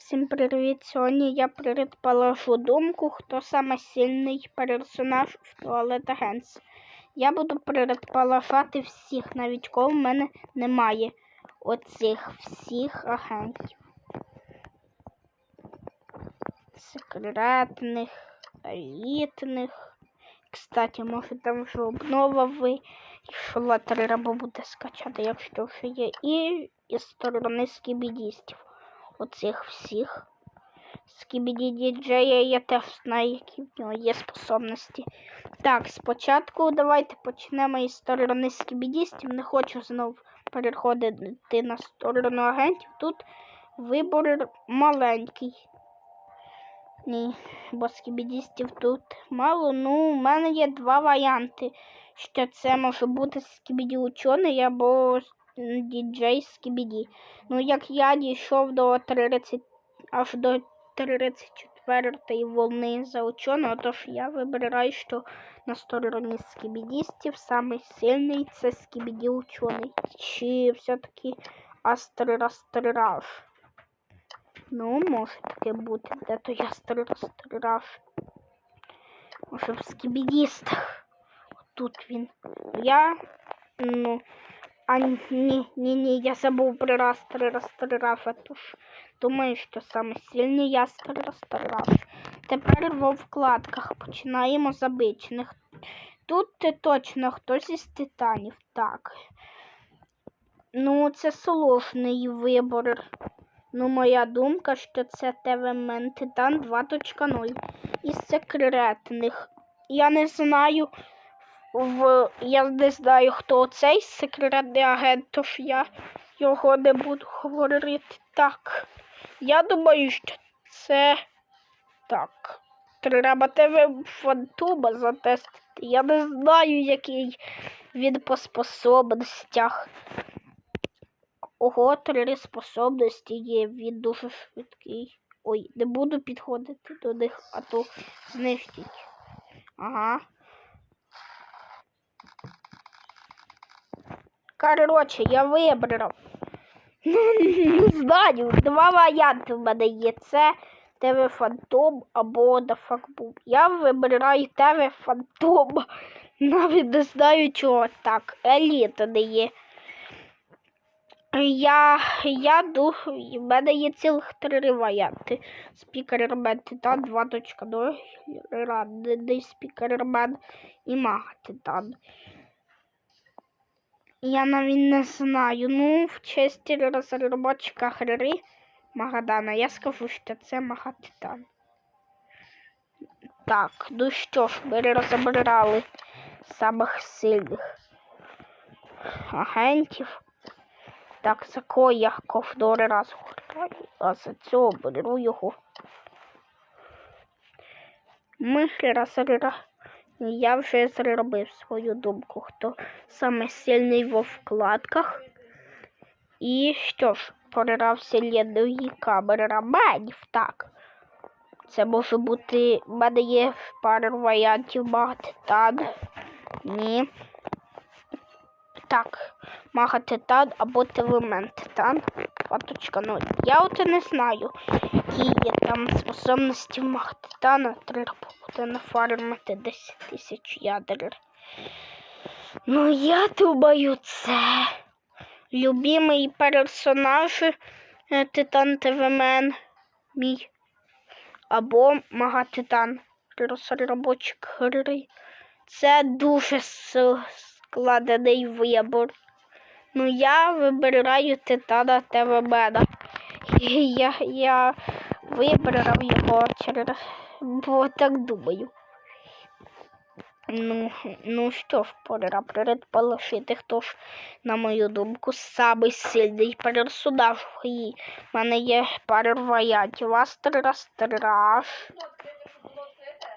Всім привіт! Сьогодні я предположу думку, хто саме сильний персонаж в Туалет Agents. Я буду предположати всіх, навіть коли в мене немає оцих всіх агентів. Секретних, елітних. Кстати, може там вже обнова вийшла, треба буде скачати, якщо вже є. І із сторони скібідістів оцих всіх. Скібіді діджея я теж знаю, які в нього є способності. Так, спочатку давайте почнемо із сторони скібідістів. Не хочу знову переходити на сторону агентів. Тут вибор маленький. Ні, бо скібідістів тут мало. Ну, у мене є два варіанти. Що це може бути скібіді учений або діджей скібіді. Ну, як я дійшов до 30, аж до 34-ї волни за ученого, тож я вибираю, що на стороні скібідістів самий сильний це скібіді учений. Чи все-таки астрирастрираж? Ну, може таке бути. Де то я астрирастрираж? Може в скібідістах. Тут він. Я, ну, а ні, ні, ні, я забув про растер растеррафа, тож думаю, що саме сильний ястер растерраф. Тепер во вкладках починаємо з обичних. Тут точно хтось із титанів. Так. Ну, це сложний вибор. Ну, моя думка, що це ТВМН Титан 2.0. Із секретних. Я не знаю в я не знаю, хто цей секретний агент, тож я його не буду говорити так. Я думаю, що це так. Треба тебе фантома затестити. Я не знаю, який він по способностях. Ого, три способності є, він дуже швидкий. Ой, не буду підходити до них, а то знищить. Ага. Короче, я вибрав. Ну, не знаю, два варіанти в мене є. Це ТВ Фантом або Дафакбум. Я вибираю ТВ Фантом. Навіть не знаю чого так. Еліта не є. Я я думаю, в мене є цілих три варіанти. Спікермен Титан 2.0, ранений спікермен і Мага Титан. Я навіть не знаю. Ну, в честі розробочка гри Магадана я скажу, що це Магатитан. Так, ну що ж, ми розібрали самих сильних агентів. Так, за кого я ковдори раз граю, а за цього беру його. Ми раз я вже зробив свою думку, хто саме сильний во вкладках. І що ж, перерався лідові камераманів, так. Це може бути. У мене є пару варіантів багато тан. Ні. Так, Магатитан або Телементитан ну, 2.0. Я от не знаю, які є там способності Магатитана 3 та нафармити 10 тисяч ядер. Ну, я думаю, це любимий персонаж е, Титан ТВМН мій. Або магатитан розробочик гри. Це дуже складений вибір. Ну, я вибираю Титана ТВМН. Я, я вибрав його через бо так думаю. Ну, ну що ж, пора предположити, хто ж, на мою думку, самий сильний персонаж в. У мене є пара варіантів. Астрастраж.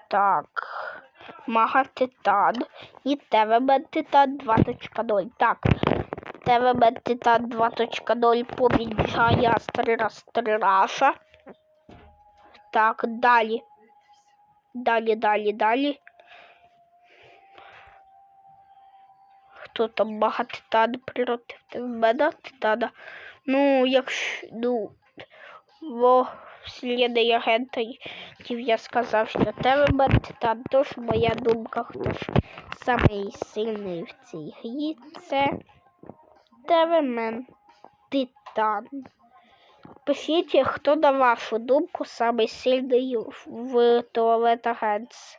Так. Мага Титан і ТВБ Титан 2.0. Так. ТВБ Титан 2.0 побіджає Астрастраша. Так, далі. Далі, далі, далі. Хто там багато титан проти мене титана? Ну, якщо ну во сліди агентів я сказав, що Телемент Титан. Тож моя думка, хто ж самий сильний в цій грі, це Телемент Титан. Пишіть, хто на вашу думку самий сильний в туалет агентс.